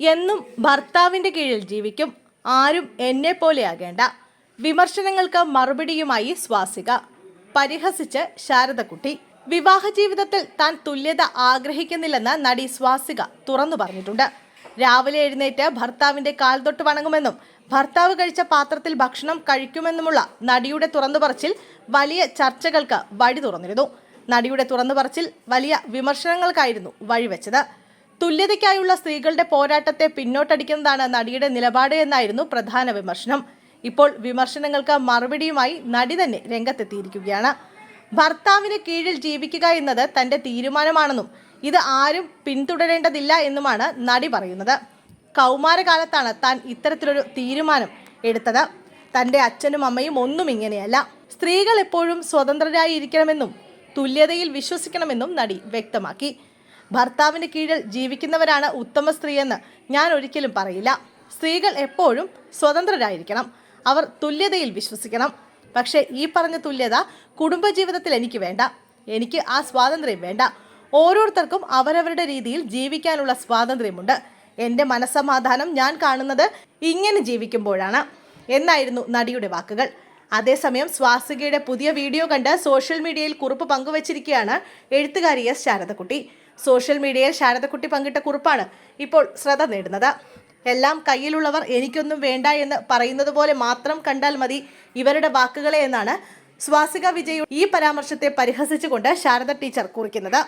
എന്നും ഭർത്താവിന്റെ കീഴിൽ ജീവിക്കും. ആരും എന്നെ പോലെയാകേണ്ട. വിമർശനങ്ങൾക്ക് മറുപടിയുമായി സ്വാസിക. പരിഹസിച്ച് ശാരദക്കുട്ടി. വിവാഹ ജീവിതത്തിൽ താൻ തുല്യത ആഗ്രഹിക്കുന്നില്ലെന്ന് നടി സ്വാസിക തുറന്നു പറഞ്ഞിട്ടുണ്ട്. രാവിലെ എഴുന്നേറ്റ് ഭർത്താവിന്റെ കാൽ തൊട്ട് വണങ്ങുമെന്നും ഭർത്താവ് കഴിച്ച പാത്രത്തിൽ ഭക്ഷണം കഴിക്കുമെന്നുമുള്ള നടിയുടെ തുറന്നു പറച്ചിൽ വലിയ ചർച്ചകൾക്ക് വഴി തുറന്നിരുന്നു. നടിയുടെ തുറന്നു പറച്ചിൽ വലിയ വിമർശനങ്ങൾക്കായിരുന്നു വഴിവെച്ചത്. തുല്യതയ്ക്കായുള്ള സ്ത്രീകളുടെ പോരാട്ടത്തെ പിന്നോട്ടടിക്കുന്നതാണ് നടിയുടെ നിലപാട് എന്നായിരുന്നു പ്രധാന വിമർശനം. ഇപ്പോൾ വിമർശനങ്ങൾക്ക് മറുപടിയുമായി നടി തന്നെ രംഗത്തെത്തിയിരിക്കുകയാണ്. ഭർത്താവിന് കീഴിൽ ജീവിക്കുക എന്നത് തന്റെ തീരുമാനമാണെന്നും ഇത് ആരും പിന്തുടരേണ്ടതില്ല എന്നുമാണ് നടി പറയുന്നത്. കൗമാരകാലത്താണ് താൻ ഇത്തരത്തിലൊരു തീരുമാനം എടുത്തത്. തന്റെ അച്ഛനും അമ്മയും ഒന്നും ഇങ്ങനെയല്ല. സ്ത്രീകൾ എപ്പോഴും സ്വതന്ത്രരായിരിക്കണമെന്നും തുല്യതയിൽ വിശ്വസിക്കണമെന്നും നടി വ്യക്തമാക്കി. ഭർത്താവിന് കീഴിൽ ജീവിക്കുന്നവരാണ് ഉത്തമ സ്ത്രീയെന്ന് ഞാൻ ഒരിക്കലും പറയില്ല. സ്ത്രീകൾ എപ്പോഴും സ്വതന്ത്രരായിരിക്കണം. അവർ തുല്യതയിൽ വിശ്വസിക്കണം. പക്ഷേ ഈ പറഞ്ഞ തുല്യത കുടുംബജീവിതത്തിൽ എനിക്ക് വേണ്ട. എനിക്ക് ആ സ്വാതന്ത്ര്യം വേണ്ട. ഓരോരുത്തർക്കും അവരവരുടെ രീതിയിൽ ജീവിക്കാനുള്ള സ്വാതന്ത്ര്യമുണ്ട്. എന്റെ മനസ്സമാധാനം ഞാൻ കാണുന്നത് ഇങ്ങനെ ജീവിക്കുമ്പോഴാണ്. എന്നായിരുന്നു നടിയുടെ വാക്കുകൾ. അതേസമയം സ്വാസികയുടെ പുതിയ വീഡിയോ കണ്ട് സോഷ്യൽ മീഡിയയിൽ കുറിപ്പ് പങ്കുവച്ചിരിക്കുകയാണ് എഴുത്തുകാരി എസ് ശാരദക്കുട്ടി. സോഷ്യൽ മീഡിയയിൽ ശാരദക്കുട്ടി പങ്കിട്ട കുറിപ്പാണ് ഇപ്പോൾ ശ്രദ്ധ നേടുന്നത്. എല്ലാം കയ്യിലുള്ളവർ എനിക്കൊന്നും വേണ്ട എന്ന് പറയുന്നത് പോലെ മാത്രം കണ്ടാൽ മതി ഇവരുടെ വാക്കുകളെ എന്നാണ് സ്വാസിക വിജയ് ഈ പരാമർശത്തെ പരിഹസിച്ചുകൊണ്ട് ശാരദ ടീച്ചർ കുറിക്കുന്നത്.